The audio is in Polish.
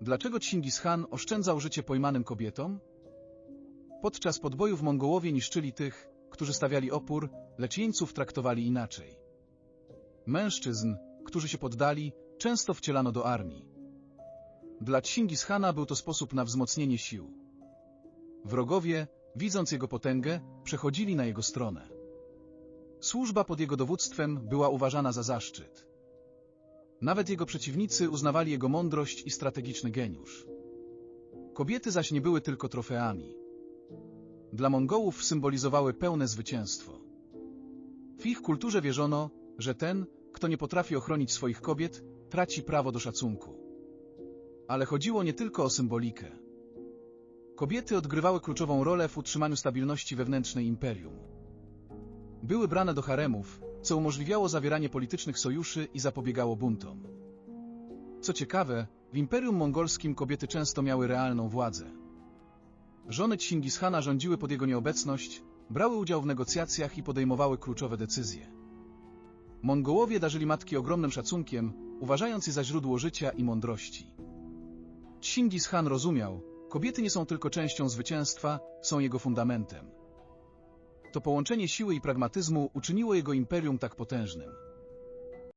Dlaczego Chingis Khan oszczędzał życie pojmanym kobietom? Podczas podbojów Mongołowie niszczyli tych, którzy stawiali opór, lecz jeńców traktowali inaczej. Mężczyzn, którzy się poddali, często wcielano do armii. Dla Chingis Khana był to sposób na wzmocnienie sił. Wrogowie, widząc jego potęgę, przechodzili na jego stronę. Służba pod jego dowództwem była uważana za zaszczyt. Nawet jego przeciwnicy uznawali jego mądrość i strategiczny geniusz. Kobiety zaś nie były tylko trofeami. Dla Mongołów symbolizowały pełne zwycięstwo. W ich kulturze wierzono, że ten, kto nie potrafi ochronić swoich kobiet, traci prawo do szacunku. Ale chodziło nie tylko o symbolikę. Kobiety odgrywały kluczową rolę w utrzymaniu stabilności wewnętrznej imperium. Były brane do haremów, co umożliwiało zawieranie politycznych sojuszy i zapobiegało buntom. Co ciekawe, w Imperium Mongolskim kobiety często miały realną władzę. Żony Chingis Khana rządziły pod jego nieobecność, brały udział w negocjacjach i podejmowały kluczowe decyzje. Mongołowie darzyli matki ogromnym szacunkiem, uważając je za źródło życia i mądrości. Chingis Khan rozumiał, kobiety nie są tylko częścią zwycięstwa, są jego fundamentem. To połączenie siły i pragmatyzmu uczyniło jego imperium tak potężnym.